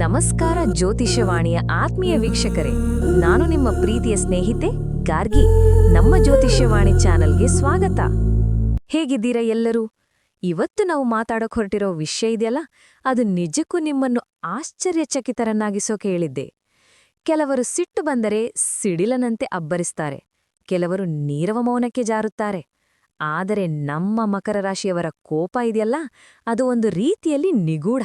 ನಮಸ್ಕಾರ ಜ್ಯೋತಿಷ್ಯವಾಣಿಯ ಆತ್ಮೀಯ ವೀಕ್ಷಕರೇ, ನಾನು ನಿಮ್ಮ ಪ್ರೀತಿಯ ಸ್ನೇಹಿತೆ ಗಾರ್ಗಿ. ನಮ್ಮ ಜ್ಯೋತಿಷ್ಯವಾಣಿ ಚಾನೆಲ್ಗೆ ಸ್ವಾಗತ. ಹೇಗಿದ್ದೀರಾ ಎಲ್ಲರೂ? ಇವತ್ತು ನಾವು ಮಾತಾಡಕ್ ಹೊರಟಿರೋ ವಿಷಯ ಇದೆಯಲ್ಲ, ಅದು ನಿಜಕ್ಕೂ ನಿಮ್ಮನ್ನು ಆಶ್ಚರ್ಯಚಕಿತರನ್ನಾಗಿಸೋ ಕೇಳಿದ್ದೆ. ಕೆಲವರು ಸಿಟ್ಟು ಬಂದರೆ ಸಿಡಿಲನಂತೆ ಅಬ್ಬರಿಸ್ತಾರೆ, ಕೆಲವರು ನೀರವ ಮೌನಕ್ಕೆ ಜಾರುತ್ತಾರೆ. ಆದರೆ ನಮ್ಮ ಮಕರ ರಾಶಿಯವರ ಕೋಪ ಇದೆಯಲ್ಲ, ಅದು ಒಂದು ರೀತಿಯಲ್ಲಿ ನಿಗೂಢ.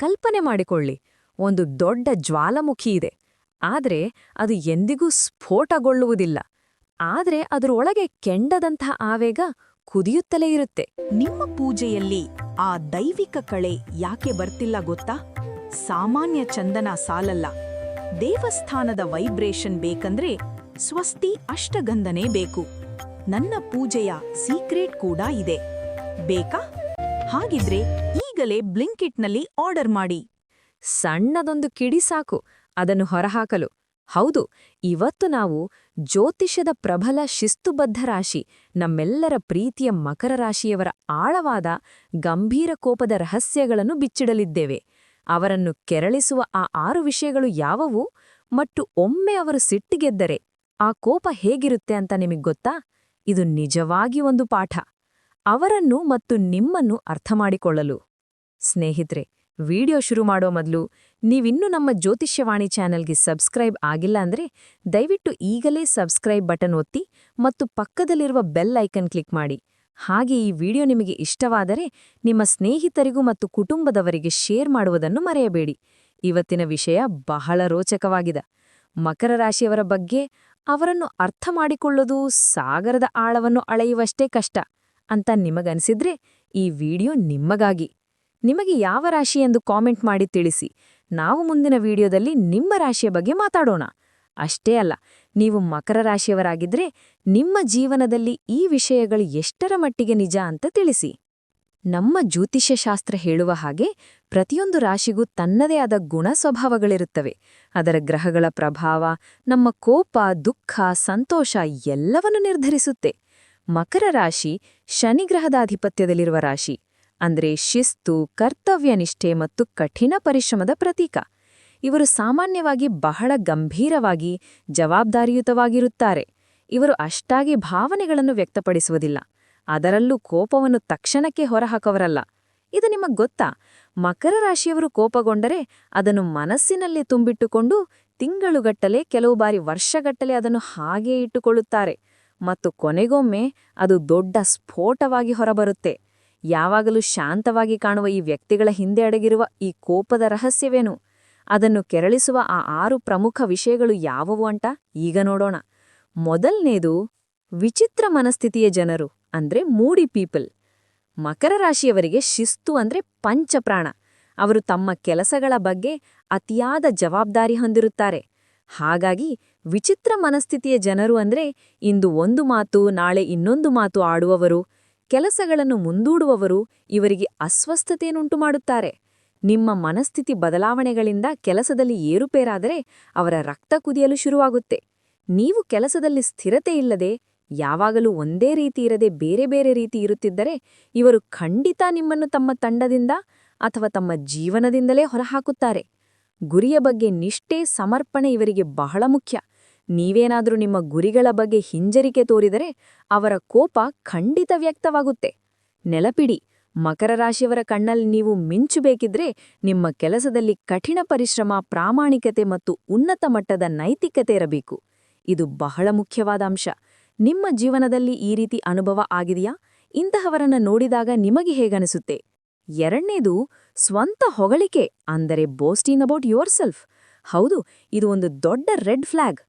ಕಲ್ಪನೆ ಮಾಡಿಕೊಳ್ಳಿ ಒಂದು ದೊಡ್ಡ ಜ್ವಾಲಾಮುಖಿ ಇದೆ. ಆದರೆ ಅದು ಎಂದಿಗೂ ಸ್ಫೋಟಗೊಳ್ಳುವುದಿಲ್ಲ. ಆದರೆ ಅದರೊಳಗೆ ಕೆಂಡದಂತಹ ಆವೇಗ ಕುದಿಯುತ್ತಲೇ ಇರುತ್ತೆ. ನಿಮ್ಮ ಪೂಜೆಯಲ್ಲಿ ಆ ದೈವಿಕ ಕಳೆ ಯಾಕೆ ಬರ್ತಿಲ್ಲ ಗೊತ್ತಾ? ಸಾಮಾನ್ಯ ಚಂದನ ಸಾಲಲ್ಲ. ದೇವಸ್ಥಾನದ ವೈಬ್ರೇಷನ್ ಬೇಕಂದ್ರೆ ಸ್ವಸ್ತಿ ಅಷ್ಟಗಂಧನೇ ಬೇಕು. ನನ್ನ ಪೂಜೆಯ ಸೀಕ್ರೆಟ್ ಕೂಡ ಇದೆ. ಬೇಕಾ? ಹಾಗಿದ್ರೆ ಈಗಲೇ ಬ್ಲಿಂಕಿಟ್ನಲ್ಲಿ ಆರ್ಡರ್ ಮಾಡಿ. ಸಣ್ಣದೊಂದು ಕಿಡಿ ಸಾಕು, ಅದನ್ನು ಹೊರಹಾಕಲು. ಹೌದು, ಇವತ್ತು ನಾವು ಜ್ಯೋತಿಷ್ಯದ ಪ್ರಬಲ ಶಿಸ್ತುಬದ್ಧ ರಾಶಿ, ನಮ್ಮೆಲ್ಲರ ಪ್ರೀತಿಯ ಮಕರ ರಾಶಿಯವರ ಆಳವಾದ ಗಂಭೀರ ಕೋಪದ ರಹಸ್ಯಗಳನ್ನು ಬಿಚ್ಚಿಡಲಿದ್ದೇವೆ. ಅವರನ್ನು ಕೆರಳಿಸುವ ಆ ಆರು ವಿಷಯಗಳು ಯಾವುವು? ಮತ್ತು ಒಮ್ಮೆ ಅವರು ಸಿಟ್ಟಿಗೆದ್ದರೆ ಆ ಕೋಪ ಹೇಗಿರುತ್ತೆ ಅಂತ ನಿಮಗೆ ಗೊತ್ತಾ? ಇದು ನಿಜವಾಗಿ ಒಂದು ಪಾಠ. ಅವರನ್ನು ಮತ್ತು ನಿಮ್ಮನ್ನು ಅರ್ಥಮಾಡಿಕೊಳ್ಳಲು. ಸ್ನೇಹಿತ್ರೆ ವಿಡಿಯೋ ಶುರು ಮಾಡೋ ಮೊದಲು ನೀವಿನ್ನೂ ನಮ್ಮ ಜ್ಯೋತಿಷ್ಯವಾಣಿ ಚಾನೆಲ್ಗೆ ಸಬ್ಸ್ಕ್ರೈಬ್ ಆಗಿಲ್ಲ ಅಂದರೆ ದಯವಿಟ್ಟು ಈಗಲೇ ಸಬ್ಸ್ಕ್ರೈಬ್ ಬಟನ್ ಒತ್ತಿ ಮತ್ತು ಪಕ್ಕದಲ್ಲಿರುವ ಬೆಲ್ ಐಕನ್ ಕ್ಲಿಕ್ ಮಾಡಿ. ಹಾಗೆ ಈ ವಿಡಿಯೋ ನಿಮಗೆ ಇಷ್ಟವಾದರೆ ನಿಮ್ಮ ಸ್ನೇಹಿತರಿಗೂ ಮತ್ತು ಕುಟುಂಬದವರಿಗೆ ಶೇರ್ ಮಾಡುವುದನ್ನು ಮರೆಯಬೇಡಿ. ಇವತ್ತಿನ ವಿಷಯ ಬಹಳ ರೋಚಕವಾಗಿದೆ. ಮಕರ ರಾಶಿಯವರ ಬಗ್ಗೆ ಅವರನ್ನು ಅರ್ಥ ಮಾಡಿಕೊಳ್ಳೋದು ಸಾಗರದ ಆಳವನ್ನು ಅಳೆಯುವಷ್ಟೇ ಕಷ್ಟ ಅಂತ ನಿಮಗನಿಸಿದ್ರೆ ಈ ವಿಡಿಯೋ ನಿಮ್ಮಗಾಗಿ. ನಿಮಗೆ ಯಾವ ರಾಶಿ ಎಂದು ಕಾಮೆಂಟ್ ಮಾಡಿ ತಿಳಿಸಿ. ನಾವು ಮುಂದಿನ ವಿಡಿಯೋದಲ್ಲಿ ನಿಮ್ಮ ರಾಶಿಯ ಬಗ್ಗೆ ಮಾತಾಡೋಣ. ಅಷ್ಟೇ ಅಲ್ಲ, ನೀವು ಮಕರ ರಾಶಿಯವರಾಗಿದ್ರೆ ನಿಮ್ಮ ಜೀವನದಲ್ಲಿ ಈ ವಿಷಯಗಳು ಎಷ್ಟರ ಮಟ್ಟಿಗೆ ನಿಜ ಅಂತ ತಿಳಿಸಿ. ನಮ್ಮ ಜ್ಯೋತಿಷ್ಯಶಾಸ್ತ್ರ ಹೇಳುವ ಹಾಗೆ ಪ್ರತಿಯೊಂದು ರಾಶಿಗೂ ತನ್ನದೇ ಆದ ಗುಣ ಸ್ವಭಾವಗಳಿರುತ್ತವೆ ಅದರ ಗ್ರಹಗಳ ಪ್ರಭಾವ, ನಮ್ಮ ಕೋಪ, ದುಃಖ, ಸಂತೋಷ ಎಲ್ಲವನ್ನು ನಿರ್ಧರಿಸುತ್ತೆ. ಮಕರ ರಾಶಿ ಶನಿಗ್ರಹದ ಆಧಿಪತ್ಯದಲ್ಲಿರುವ ರಾಶಿ. ಅಂದ್ರೆ ಶಿಸ್ತು ಕರ್ತವ್ಯನಿಷ್ಠೆ ಮತ್ತು ಕಠಿಣ ಪರಿಶ್ರಮದ ಪ್ರತೀಕ. ಇವರು ಸಾಮಾನ್ಯವಾಗಿ ಬಹಳ ಗಂಭೀರವಾಗಿ, ಜವಾಬ್ದಾರಿಯುತವಾಗಿರುತ್ತಾರೆ. ಇವರು ಅಷ್ಟಾಗಿ ಭಾವನೆಗಳನ್ನು ವ್ಯಕ್ತಪಡಿಸುವುದಿಲ್ಲ. ಅದರಲ್ಲೂ ಕೋಪವನ್ನು ತಕ್ಷಣಕ್ಕೆ ಹೊರಹಾಕವರಲ್ಲ. ಇದು ನಿಮಗ್ ಗೊತ್ತಾ? ಮಕರ ರಾಶಿಯವರು ಕೋಪಗೊಂಡರೆ ಅದನ್ನು ಮನಸ್ಸಿನಲ್ಲಿ ತುಂಬಿಟ್ಟುಕೊಂಡು ತಿಂಗಳುಗಟ್ಟಲೆ ಕೆಲವು ಬಾರಿ ವರ್ಷಗಟ್ಟಲೆ ಅದನ್ನು ಹಾಗೇ ಇಟ್ಟುಕೊಳ್ಳುತ್ತಾರೆ. ಮತ್ತು ಕೊನೆಗೊಮ್ಮೆ ಅದು ದೊಡ್ಡ ಸ್ಫೋಟವಾಗಿ ಹೊರಬರುತ್ತೆ. ಯಾವಾಗಲೂ ಶಾಂತವಾಗಿ ಕಾಣುವ ಈ ವ್ಯಕ್ತಿಗಳ ಹಿಂದೆ ಅಡಗಿರುವ ಈ ಕೋಪದ ರಹಸ್ಯವೇನು? ಅದನ್ನು ಕೆರಳಿಸುವ ಆ ಆರು ಪ್ರಮುಖ ವಿಷಯಗಳು ಯಾವುವು ಅಂತ ಈಗ ನೋಡೋಣ. ಮೊದಲನೇದು, ವಿಚಿತ್ರ ಮನಸ್ಥಿತಿಯ ಜನರು, ಅಂದ್ರೆ ಮೂಡಿ ಪೀಪಲ್. ಮಕರ ರಾಶಿಯವರಿಗೆ ಶಿಸ್ತು ಅಂದ್ರೆ ಪಂಚಪ್ರಾಣ. ಅವರು ತಮ್ಮ ಕೆಲಸಗಳ ಬಗ್ಗೆ ಅತಿಯಾದ ಜವಾಬ್ದಾರಿ ಹೊಂದಿರುತ್ತಾರೆ. ಹಾಗಾಗಿ ವಿಚಿತ್ರ ಮನಸ್ಥಿತಿಯ ಜನರು ಅಂದ್ರೆ ಇಂದು ಒಂದು ಮಾತು, ನಾಳೆ ಇನ್ನೊಂದು ಮಾತು ಆಡುವವರು ಕೆಲಸಗಳನ್ನು ಮುಂದೂಡುವವರು ಇವರಿಗೆ ಅಸ್ವಸ್ಥತೆಯನ್ನುಂಟು ಮಾಡುತ್ತಾರೆ ನಿಮ್ಮ ಮನಸ್ಥಿತಿ ಬದಲಾವಣೆಗಳಿಂದ ಕೆಲಸದಲ್ಲಿ ಏರುಪೇರಾದರೆ ಅವರ ರಕ್ತ ಕುದಿಯಲು ಶುರುವಾಗುತ್ತೆ. ನೀವು ಕೆಲಸದಲ್ಲಿ ಸ್ಥಿರತೆ ಇಲ್ಲದೆ, ಯಾವಾಗಲೂ ಒಂದೇ ರೀತಿ ಇರದೆ ಬೇರೆ ಬೇರೆ ರೀತಿ ಇರುತ್ತಿದ್ದರೆ, ಇವರು ಖಂಡಿತ ನಿಮ್ಮನ್ನು ತಮ್ಮ ತಂಡದಿಂದ ಅಥವಾ ತಮ್ಮ ಜೀವನದಿಂದಲೇ ಹೊರಹಾಕುತ್ತಾರೆ. ಗುರಿಯ ಬಗ್ಗೆ ನಿಷ್ಠೆ, ಸಮರ್ಪಣೆ ಇವರಿಗೆ ಬಹಳ ಮುಖ್ಯ. ನೀವೇನಾದರೂ ನಿಮ್ಮ ಗುರಿಗಳ ಬಗ್ಗೆ ಹಿಂಜರಿಕೆ ತೋರಿದರೆ ಅವರ ಕೋಪ ಖಂಡಿತ ವ್ಯಕ್ತವಾಗುತ್ತೆ. ನೆಲಪಿಡಿ, ಮಕರ ರಾಶಿಯವರ ಕಣ್ಣಲ್ಲಿ ನೀವು ಮಿಂಚುಬೇಕಿದ್ರೆ ನಿಮ್ಮ ಕೆಲಸದಲ್ಲಿ ಕಠಿಣ ಪರಿಶ್ರಮ, ಪ್ರಾಮಾಣಿಕತೆ ಮತ್ತು ಉನ್ನತ ಮಟ್ಟದ ನೈತಿಕತೆ ಇರಬೇಕು. ಇದು ಬಹಳ ಮುಖ್ಯವಾದ ಅಂಶ. ನಿಮ್ಮ ಜೀವನದಲ್ಲಿ ಈ ರೀತಿ ಅನುಭವ ಆಗಿದೆಯಾ? ಇಂತಹವರನ್ನ ನೋಡಿದಾಗ ನಿಮಗೆ ಹೇಗನಿಸುತ್ತೆ ಎರಡನೇದು, ಸ್ವಂತ ಹೊಗಳಿಕೆ, ಅಂದರೆ ಬೋಸ್ಟಿಂಗ್ ಅಬೌಟ್ ಯುವರ್ ಸೆಲ್ಫ್ ಹೌದು, ಇದು ಒಂದು ದೊಡ್ಡ ರೆಡ್ ಫ್ಲಾಗ್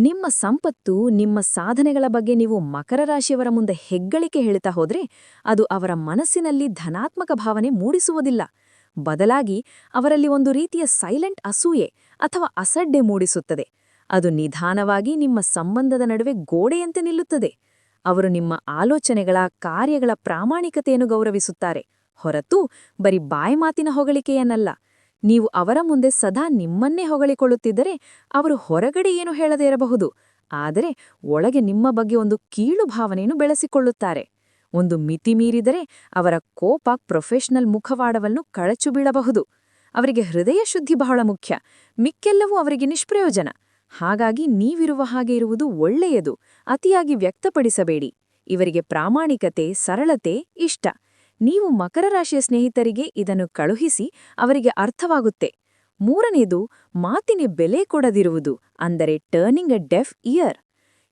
ನಿಮ್ಮ ಸಂಪತ್ತು, ನಿಮ್ಮ ಸಾಧನೆಗಳ ಬಗ್ಗೆ ನೀವು ಮಕರ ರಾಶಿಯವರ ಮುಂದೆ ಹೆಗ್ಗಳಿಕೆ ಹೇಳ್ತಾ ಹೋದ್ರೆ ಅದು ಅವರ ಮನಸ್ಸಿನಲ್ಲಿ ಧನಾತ್ಮಕ ಭಾವನೆ ಮೂಡಿಸುವುದಿಲ್ಲ. ಬದಲಾಗಿ ಅವರಲ್ಲಿ ಒಂದು ರೀತಿಯ ಸೈಲೆಂಟ್ ಅಸೂಯೆ ಅಥವಾ ಅಸಡ್ಡೆ ಮೂಡಿಸುತ್ತದೆ. ಅದು ನಿಧಾನವಾಗಿ ನಿಮ್ಮ ಸಂಬಂಧದ ನಡುವೆ ಗೋಡೆಯಂತೆ ನಿಲ್ಲುತ್ತದೆ. ಅವರು ನಿಮ್ಮ ಆಲೋಚನೆಗಳ, ಕಾರ್ಯಗಳ ಪ್ರಾಮಾಣಿಕತೆಯನ್ನು ಗೌರವಿಸುತ್ತಾರೆ. ಹೊರತು ಬರೀ ಬಾಯ್ಮಾತಿನ ಹೊಗಳಿಕೆಯನ್ನಲ್ಲ. ನೀವು ಅವರ ಮುಂದೆ ಸದಾ ನಿಮ್ಮನ್ನೇ ಹೊಗಳಿಕೊಳ್ಳುತ್ತಿದ್ದರೆ ಅವರು ಹೊರಗಡೆ ಏನು ಹೇಳದೇ ಇರಬಹುದು. ಆದರೆ ಒಳಗೆ ನಿಮ್ಮ ಬಗ್ಗೆ ಒಂದು ಕೀಳು ಭಾವನೆಯನ್ನು ಬೆಳೆಸಿಕೊಳ್ಳುತ್ತಾರೆ. ಒಂದು ಮಿತಿ ಮೀರಿದರೆ ಅವರ ಕೋಪ ಪ್ರೊಫೆಷನಲ್ ಮುಖವಾಡವನ್ನು ಕಳಚು ಬೀಳಬಹುದು. ಅವರಿಗೆ ಹೃದಯ ಶುದ್ಧಿ ಬಹಳ ಮುಖ್ಯ. ಮಿಕ್ಕೆಲ್ಲವೂ ಅವರಿಗೆ ನಿಷ್ಪ್ರಯೋಜನ. ಹಾಗಾಗಿ ನೀವಿರುವ ಹಾಗೆ ಇರುವುದು ಒಳ್ಳೆಯದು. ಅತಿಯಾಗಿ ವ್ಯಕ್ತಪಡಿಸಬೇಡಿ. ಇವರಿಗೆ ಪ್ರಾಮಾಣಿಕತೆ, ಸರಳತೆ, ಇಷ್ಟ. ನೀವು ಮಕರ ರಾಶಿಯ ಸ್ನೇಹಿತರಿಗೆ ಇದನ್ನು ಕಳುಹಿಸಿ ಅವರಿಗೆ ಅರ್ಥವಾಗುತ್ತೆ. ಮೂರನೇದು ಮಾತಿನ ಬೆಲೆ ಕೊಡದಿರುವುದು, ಅಂದರೆ ಟರ್ನಿಂಗ್ ಎ ಡೆಫ್ ಇಯರ್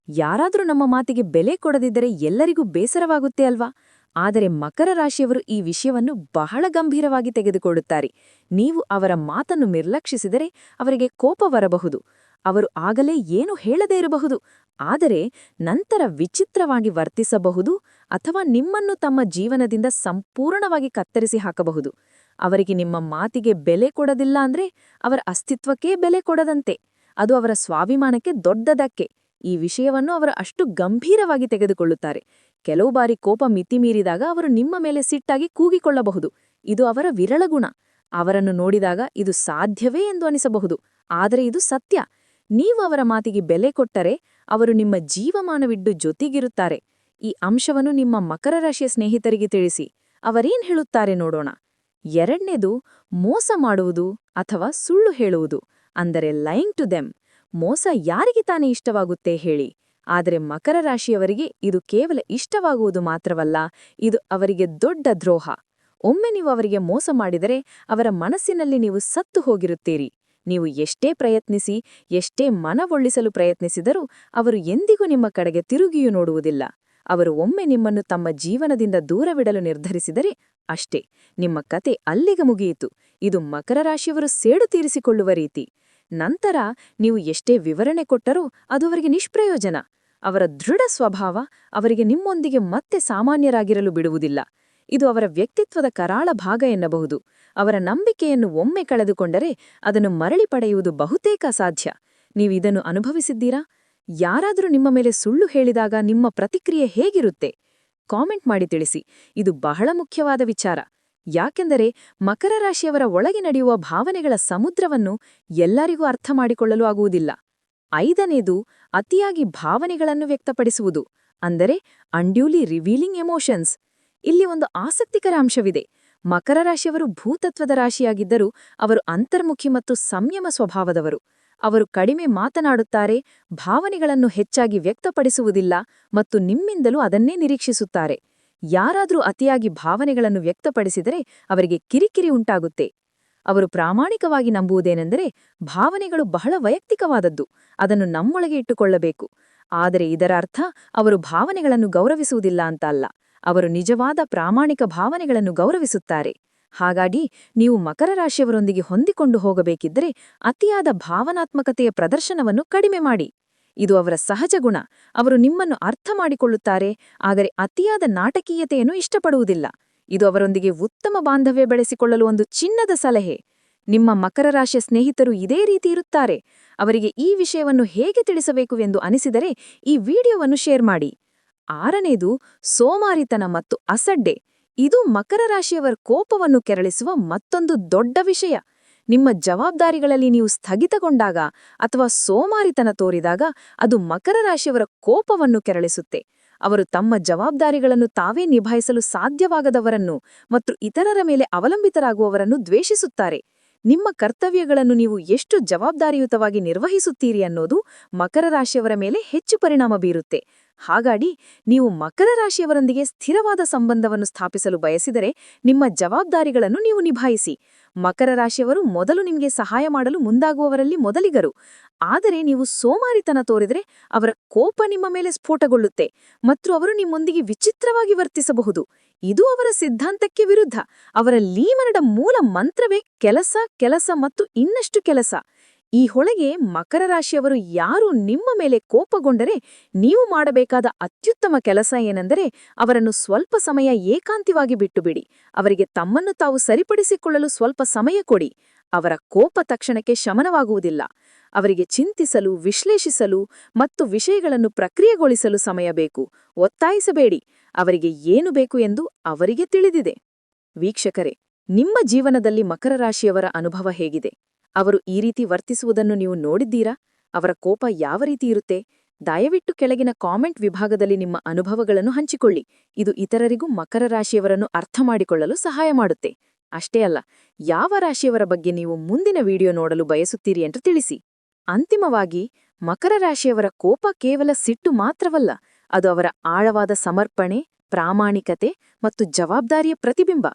ಯಾರಾದರೂ ನಮ್ಮ ಮಾತಿಗೆ ಬೆಲೆ ಕೊಡದಿದ್ದರೆ ಎಲ್ಲರಿಗೂ ಬೇಸರವಾಗುತ್ತೆ ಅಲ್ವಾ? ಆದರೆ ಮಕರ ರಾಶಿಯವರು ಈ ವಿಷಯವನ್ನು ಬಹಳ ಗಂಭೀರವಾಗಿ ತೆಗೆದುಕೊಳ್ಳುತ್ತಾರೆ. ನೀವು ಅವರ ಮಾತನ್ನು ನಿರ್ಲಕ್ಷಿಸಿದರೆ ಅವರಿಗೆ ಕೋಪ ಬರಬಹುದು. ಅವರು ಆಗಲೇ ಏನು ಹೇಳದೇ ಇರಬಹುದು. ಆದರೆ ನಂತರ ವಿಚಿತ್ರವಾಗಿ ವರ್ತಿಸಬಹುದು ಅಥವಾ ನಿಮ್ಮನ್ನು ತಮ್ಮ ಜೀವನದಿಂದ ಸಂಪೂರ್ಣವಾಗಿ ಕತ್ತರಿಸಿ ಹಾಕಬಹುದು. ಅವರಿಗೆ ನಿಮ್ಮ ಮಾತಿಗೆ ಬೆಲೆ ಕೊಡದಿಲ್ಲ ಅಂದ್ರೆ ಅವರ ಅಸ್ತಿತ್ವಕ್ಕೇ ಬೆಲೆ ಕೊಡದಂತೆ. ಅದು ಅವರ ಸ್ವಾಭಿಮಾನಕ್ಕೆ ದೊಡ್ಡದಕ್ಕೆ. ಈ ವಿಷಯವನ್ನು ಅವರು ಅಷ್ಟು ಗಂಭೀರವಾಗಿ ತೆಗೆದುಕೊಳ್ಳುತ್ತಾರೆ. ಕೆಲವು ಬಾರಿ ಕೋಪ ಮಿತಿಮೀರಿದಾಗ ಅವರು ನಿಮ್ಮ ಮೇಲೆ ಸಿಟ್ಟಾಗಿ ಕೂಗಿಕೊಳ್ಳಬಹುದು. ಇದು ಅವರ ವಿರಳ ಗುಣ. ಅವರನ್ನು ನೋಡಿದಾಗ ಇದು ಸಾಧ್ಯವೇ ಎಂದು ಅನಿಸಬಹುದು. ಆದರೆ ಇದು ಸತ್ಯ. ನೀವು ಅವರ ಮಾತಿಗೆ ಬೆಲೆ ಕೊಟ್ಟರೆ ಅವರು ನಿಮ್ಮ ಜೀವಮಾನವಿಡ್ಡು ಜೊತೆಗಿರುತ್ತಾರೆ. ಈ ಅಂಶವನ್ನು ನಿಮ್ಮ ಮಕರ ರಾಶಿಯ ಸ್ನೇಹಿತರಿಗೆ ತಿಳಿಸಿ. ಅವರೇನ್ ಹೇಳುತ್ತಾರೆ ನೋಡೋಣ. ಎರಡನೇದು, ಮೋಸ ಮಾಡುವುದು ಅಥವಾ ಸುಳ್ಳು ಹೇಳುವುದು. ಅಂದರೆ ಲೈಂಗ್ ಟು ದೆಮ್ ಮೋಸ ಯಾರಿಗೆ ತಾನೇ ಇಷ್ಟವಾಗುತ್ತೆ ಹೇಳಿ. ಆದರೆ ಮಕರ ರಾಶಿಯವರಿಗೆ ಇದು ಕೇವಲ ಇಷ್ಟವಾಗುವುದು ಮಾತ್ರವಲ್ಲ, ಇದು ಅವರಿಗೆ ದೊಡ್ಡ ದ್ರೋಹ. ಒಮ್ಮೆ ನೀವು ಅವರಿಗೆ ಮೋಸ ಮಾಡಿದರೆ ಅವರ ಮನಸ್ಸಿನಲ್ಲಿ ನೀವು ಸತ್ತು ಹೋಗಿರುತ್ತೀರಿ. ನೀವು ಎಷ್ಟೇ ಪ್ರಯತ್ನಿಸಿ, ಎಷ್ಟೇ ಮನವೊಳ್ಳಿಸಲು ಪ್ರಯತ್ನಿಸಿದರೂ ಅವರು ಎಂದಿಗೂ ನಿಮ್ಮ ಕಡೆಗೆ ತಿರುಗಿಯೂ ನೋಡುವುದಿಲ್ಲ. ಅವರು ಒಮ್ಮೆ ನಿಮ್ಮನ್ನು ತಮ್ಮ ಜೀವನದಿಂದ ದೂರವಿಡಲು ನಿರ್ಧರಿಸಿದರೆ ಅಷ್ಟೇ, ನಿಮ್ಮ ಕತೆ ಅಲ್ಲಿಗೆ ಮುಗಿಯಿತು. ಇದು ಮಕರ ರಾಶಿಯವರು ಸೇಡು ತೀರಿಸಿಕೊಳ್ಳುವ ರೀತಿ. ನಂತರ ನೀವು ಎಷ್ಟೇ ವಿವರಣೆ ಕೊಟ್ಟರೂ ಅದು ಅವರಿಗೆ ನಿಷ್ಪ್ರಯೋಜನ. ಅವರ ದೃಢ ಸ್ವಭಾವ ಅವರಿಗೆ ನಿಮ್ಮೊಂದಿಗೆ ಮತ್ತೆ ಸಾಮಾನ್ಯರಾಗಿರಲು ಬಿಡುವುದಿಲ್ಲ. ಇದು ಅವರ ವ್ಯಕ್ತಿತ್ವದ ಕರಾಳ ಭಾಗ ಎನ್ನಬಹುದು. ಅವರ ನಂಬಿಕೆಯನ್ನು ಒಮ್ಮೆ ಕಳೆದುಕೊಂಡರೆ ಅದನ್ನು ಮರಳಿ ಪಡೆಯುವುದು ಬಹುತೇಕ ಸಾಧ್ಯ ನೀವಿದನ್ನು ಅನುಭವಿಸಿದ್ದೀರಾ? ಯಾರಾದರೂ ನಿಮ್ಮ ಮೇಲೆ ಸುಳ್ಳು ಹೇಳಿದಾಗ ನಿಮ್ಮ ಪ್ರತಿಕ್ರಿಯೆ ಹೇಗಿರುತ್ತೆ? ಕಾಮೆಂಟ್ ಮಾಡಿ ತಿಳಿಸಿ. ಇದು ಬಹಳ ಮುಖ್ಯವಾದ ವಿಚಾರ. ಯಾಕೆಂದರೆ ಮಕರ ರಾಶಿಯವರ ಒಳಗೆ ನಡೆಯುವ ಭಾವನೆಗಳ ಸಮುದ್ರವನ್ನು ಎಲ್ಲರಿಗೂ ಅರ್ಥ ಮಾಡಿಕೊಳ್ಳಲು ಆಗುವುದಿಲ್ಲ. ಐದನೇದು, ಅತಿಯಾಗಿ ಭಾವನೆಗಳನ್ನು ವ್ಯಕ್ತಪಡಿಸುವುದು. ಅಂದರೆ ಅಂಡ್ಯೂಲಿ ರಿವೀಲಿಂಗ್ ಎಮೋಷನ್ಸ್ ಇಲ್ಲಿ ಒಂದು ಆಸಕ್ತಿಕರ ಅಂಶವಿದೆ. ಮಕರ ರಾಶಿಯವರು ಭೂತತ್ವದ ರಾಶಿಯಾಗಿದ್ದರೂ ಅವರು ಅಂತರ್ಮುಖಿ ಮತ್ತು ಸಂಯಮ ಸ್ವಭಾವದವರು. ಅವರು ಕಡಿಮೆ ಮಾತನಾಡುತ್ತಾರೆ, ಭಾವನೆಗಳನ್ನು ಹೆಚ್ಚಾಗಿ ವ್ಯಕ್ತಪಡಿಸುವುದಿಲ್ಲ ಮತ್ತು ನಿಮ್ಮಿಂದಲೂ ಅದನ್ನೇ ನಿರೀಕ್ಷಿಸುತ್ತಾರೆ. ಯಾರಾದರೂ ಅತಿಯಾಗಿ ಭಾವನೆಗಳನ್ನು ವ್ಯಕ್ತಪಡಿಸಿದರೆ ಅವರಿಗೆ ಕಿರಿಕಿರಿ ಉಂಟಾಗುತ್ತೆ. ಅವರು ಪ್ರಾಮಾಣಿಕವಾಗಿ ನಂಬುವುದೇನೆಂದರೆ ಭಾವನೆಗಳು ಬಹಳ ವೈಯಕ್ತಿಕವಾದದ್ದು, ಅದನ್ನು ನಮ್ಮೊಳಗೆ ಇಟ್ಟುಕೊಳ್ಳಬೇಕು. ಆದರೆ ಇದರ ಅರ್ಥ ಅವರು ಭಾವನೆಗಳನ್ನು ಗೌರವಿಸುವುದಿಲ್ಲ ಅಂತ ಅಲ್ಲ ಅವರು ನಿಜವಾದ ಪ್ರಾಮಾಣಿಕ ಭಾವನೆಗಳನ್ನು ಗೌರವಿಸುತ್ತಾರೆ. ಹಾಗಾಗಿ ನೀವು ಮಕರ ರಾಶಿಯವರೊಂದಿಗೆ ಹೊಂದಿಕೊಂಡು ಹೋಗಬೇಕಿದ್ದರೆ ಅತಿಯಾದ ಭಾವನಾತ್ಮಕತೆಯ ಪ್ರದರ್ಶನವನ್ನು ಕಡಿಮೆ ಮಾಡಿ. ಇದು ಅವರ ಸಹಜ ಗುಣ. ಅವರು ನಿಮ್ಮನ್ನು ಅರ್ಥ ಮಾಡಿಕೊಳ್ಳುತ್ತಾರೆ, ಆದರೆ ಅತಿಯಾದ ನಾಟಕೀಯತೆಯನ್ನು ಇಷ್ಟಪಡುವುದಿಲ್ಲ. ಇದು ಅವರೊಂದಿಗೆ ಉತ್ತಮ ಬಾಂಧವ್ಯ ಬೆಳೆಸಿಕೊಳ್ಳಲು ಒಂದು ಚಿನ್ನದ ಸಲಹೆ. ನಿಮ್ಮ ಮಕರ ರಾಶಿಯ ಸ್ನೇಹಿತರು ಇದೇ ರೀತಿ ಇರುತ್ತಾರೆ. ಅವರಿಗೆ ಈ ವಿಷಯವನ್ನು ಹೇಗೆ ತಿಳಿಸಬೇಕು ಎಂದು ಅನಿಸಿದರೆ ಈ ವಿಡಿಯೋವನ್ನು ಶೇರ್ ಮಾಡಿ. ಆರನೇದು ಸೋಮಾರಿತನ ಮತ್ತು ಅಸಡ್ಡೆ. ಇದು ಮಕರ ರಾಶಿಯವರ ಕೋಪವನ್ನು ಕೆರಳಿಸುವ ಮತ್ತೊಂದು ದೊಡ್ಡ ವಿಷಯ. ನಿಮ್ಮ ಜವಾಬ್ದಾರಿಗಳಲ್ಲಿ ನೀವು ಸ್ಥಗಿತಗೊಂಡಾಗ ಅಥವಾ ಸೋಮಾರಿತನ ತೋರಿದಾಗ ಅದು ಮಕರ ರಾಶಿಯವರ ಕೋಪವನ್ನು ಕೆರಳಿಸುತ್ತೆ. ಅವರು ತಮ್ಮ ಜವಾಬ್ದಾರಿಗಳನ್ನು ತಾವೇ ನಿಭಾಯಿಸಲು ಸಾಧ್ಯವಾಗದವರನ್ನು ಮತ್ತು ಇತರರ ಮೇಲೆ ಅವಲಂಬಿತರಾಗುವವರನ್ನು ದ್ವೇಷಿಸುತ್ತಾರೆ. ನಿಮ್ಮ ಕರ್ತವ್ಯಗಳನ್ನು ನೀವು ಎಷ್ಟು ಜವಾಬ್ದಾರಿಯುತವಾಗಿ ನಿರ್ವಹಿಸುತ್ತೀರಿ ಅನ್ನೋದು ಮಕರ ರಾಶಿಯವರ ಮೇಲೆ ಹೆಚ್ಚು ಪರಿಣಾಮ ಬೀರುತ್ತೆ. ಹಾಗಾಗಿ ನೀವು ಮಕರ ರಾಶಿಯವರೊಂದಿಗೆ ಸ್ಥಿರವಾದ ಸಂಬಂಧವನ್ನು ಸ್ಥಾಪಿಸಲು ಬಯಸಿದರೆ ನಿಮ್ಮ ಜವಾಬ್ದಾರಿಗಳನ್ನು ನೀವು ನಿಭಾಯಿಸಿ. ಮಕರ ರಾಶಿಯವರು ಮೊದಲು ನಿಮಗೆ ಸಹಾಯ ಮಾಡಲು ಮುಂದಾಗುವವರಲ್ಲಿ ಮೊದಲಿಗರು. ಆದರೆ ನೀವು ಸೋಮಾರಿತನ ತೋರಿದರೆ ಅವರ ಕೋಪ ನಿಮ್ಮ ಮೇಲೆ ಸ್ಫೋಟಗೊಳ್ಳುತ್ತೆ ಮತ್ತು ಅವರು ನಿಮ್ಮೊಂದಿಗೆ ವಿಚಿತ್ರವಾಗಿ ವರ್ತಿಸಬಹುದು. ಇದು ಅವರ ಸಿದ್ಧಾಂತಕ್ಕೆ ವಿರುದ್ಧ. ಅವರ ಲೀಮನದ ಮೂಲ ಮಂತ್ರವೇ ಕೆಲಸ ಕೆಲಸ ಮತ್ತು ಇನ್ನಷ್ಟು ಕೆಲಸ. ಈ ಹೊಳೆಗೆ ಮಕರ ರಾಶಿಯವರು ಯಾರು ನಿಮ್ಮ ಮೇಲೆ ಕೋಪಗೊಂಡರೆ ನೀವು ಮಾಡಬೇಕಾದ ಅತ್ಯುತ್ತಮ ಕೆಲಸ ಏನೆಂದರೆ ಅವರನ್ನು ಸ್ವಲ್ಪ ಸಮಯ ಏಕಾಂತಿವಾಗಿ ಬಿಟ್ಟುಬಿಡಿ. ಅವರಿಗೆ ತಮ್ಮನ್ನು ತಾವು ಸರಿಪಡಿಸಿಕೊಳ್ಳಲು ಸ್ವಲ್ಪ ಸಮಯ ಕೊಡಿ. ಅವರ ಕೋಪ ತಕ್ಷಣಕ್ಕೆ ಶಮನವಾಗುವುದಿಲ್ಲ. ಅವರಿಗೆ ಚಿಂತಿಸಲು, ವಿಶ್ಲೇಷಿಸಲು ಮತ್ತು ವಿಷಯಗಳನ್ನು ಪ್ರಕ್ರಿಯೆಗೊಳಿಸಲು ಸಮಯ ಬೇಕು. ಒತ್ತಾಯಿಸಬೇಡಿ. ಅವರಿಗೆ ಏನು ಬೇಕು ಎಂದು ಅವರಿಗೆ ತಿಳಿದಿದೆ. ವೀಕ್ಷಕರೇ, ನಿಮ್ಮ ಜೀವನದಲ್ಲಿ ಮಕರ ರಾಶಿಯವರ ಅನುಭವ ಹೇಗಿದೆ? ಅವರು ಈ ರೀತಿ ವರ್ತಿಸುವುದನ್ನು ನೀವು ನೋಡಿದ್ದೀರಾ? ಅವರ ಕೋಪ ಯಾವ ರೀತಿ ಇರುತ್ತೆ? ದಯವಿಟ್ಟು ಕೆಳಗಿನ ಕಾಮೆಂಟ್ ವಿಭಾಗದಲ್ಲಿ ನಿಮ್ಮ ಅನುಭವಗಳನ್ನು ಹಂಚಿಕೊಳ್ಳಿ. ಇದು ಇತರರಿಗೂ ಮಕರ ರಾಶಿಯವರನ್ನು ಅರ್ಥ ಮಾಡಿಕೊಳ್ಳಲು ಸಹಾಯ ಮಾಡುತ್ತೆ. ಅಷ್ಟೇ ಅಲ್ಲ, ಯಾವ ರಾಶಿಯವರ ಬಗ್ಗೆ ನೀವು ಮುಂದಿನ ವಿಡಿಯೋ ನೋಡಲು ಬಯಸುತ್ತೀರಿ ಎಂದು ತಿಳಿಸಿ. ಅಂತಿಮವಾಗಿ, ಮಕರ ರಾಶಿಯವರ ಕೋಪ ಕೇವಲ ಸಿಟ್ಟು ಮಾತ್ರವಲ್ಲ, ಅದು ಅವರ ಆಳವಾದ ಸಮರ್ಪಣೆ, ಪ್ರಾಮಾಣಿಕತೆ ಮತ್ತು ಜವಾಬ್ದಾರಿಯ ಪ್ರತಿಬಿಂಬ.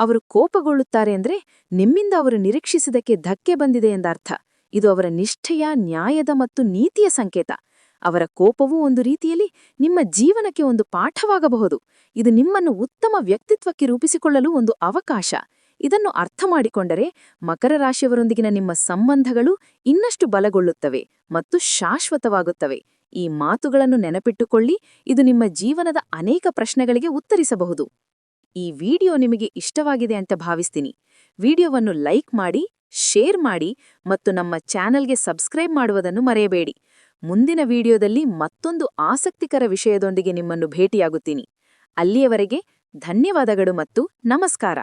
ಅವರು ಕೋಪಗೊಳ್ಳುತ್ತಾರೆ ಅಂದ್ರೆ ನಿಮ್ಮಿಂದ ಅವರು ನಿರೀಕ್ಷಿಸಿದಕ್ಕೆ ಧಕ್ಕೆ ಬಂದಿದೆ ಎಂದರ್ಥ. ಇದು ಅವರ ನಿಷ್ಠೆಯ, ನ್ಯಾಯದ ಮತ್ತು ನೀತಿಯ ಸಂಕೇತ. ಅವರ ಕೋಪವೂ ಒಂದು ರೀತಿಯಲ್ಲಿ ನಿಮ್ಮ ಜೀವನಕ್ಕೆ ಒಂದು ಪಾಠವಾಗಬಹುದು. ಇದು ನಿಮ್ಮನ್ನು ಉತ್ತಮ ವ್ಯಕ್ತಿತ್ವಕ್ಕೆ ರೂಪಿಸಿಕೊಳ್ಳಲು ಒಂದು ಅವಕಾಶ. ಇದನ್ನು ಅರ್ಥ ಮಾಡಿಕೊಂಡರೆ ಮಕರ ರಾಶಿಯವರೊಂದಿಗಿನ ನಿಮ್ಮ ಸಂಬಂಧಗಳು ಇನ್ನಷ್ಟು ಬಲಗೊಳ್ಳುತ್ತವೆ ಮತ್ತು ಶಾಶ್ವತವಾಗುತ್ತವೆ. ಈ ಮಾತುಗಳನ್ನು ನೆನಪಿಟ್ಟುಕೊಳ್ಳಿ, ಇದು ನಿಮ್ಮ ಜೀವನದ ಅನೇಕ ಪ್ರಶ್ನೆಗಳಿಗೆ ಉತ್ತರಿಸಬಹುದು. ಈ ವಿಡಿಯೋ ನಿಮಗೆ ಇಷ್ಟವಾಗಿದೆ ಅಂತ ಭಾವಿಸ್ತೀನಿ. ವಿಡಿಯೋವನ್ನು ಲೈಕ್ ಮಾಡಿ, ಶೇರ್ ಮಾಡಿ ಮತ್ತು ನಮ್ಮ ಚಾನೆಲ್ಗೆ ಸಬ್ಸ್ಕ್ರೈಬ್ ಮಾಡುವುದನ್ನು ಮರೆಯಬೇಡಿ. ಮುಂದಿನ ವಿಡಿಯೋದಲ್ಲಿ ಮತ್ತೊಂದು ಆಸಕ್ತಿಕರ ವಿಷಯದೊಂದಿಗೆ ನಿಮ್ಮನ್ನು ಭೇಟಿಯಾಗುತ್ತೀನಿ. ಅಲ್ಲಿಯವರೆಗೆ ಧನ್ಯವಾದಗಳು ಮತ್ತು ನಮಸ್ಕಾರ.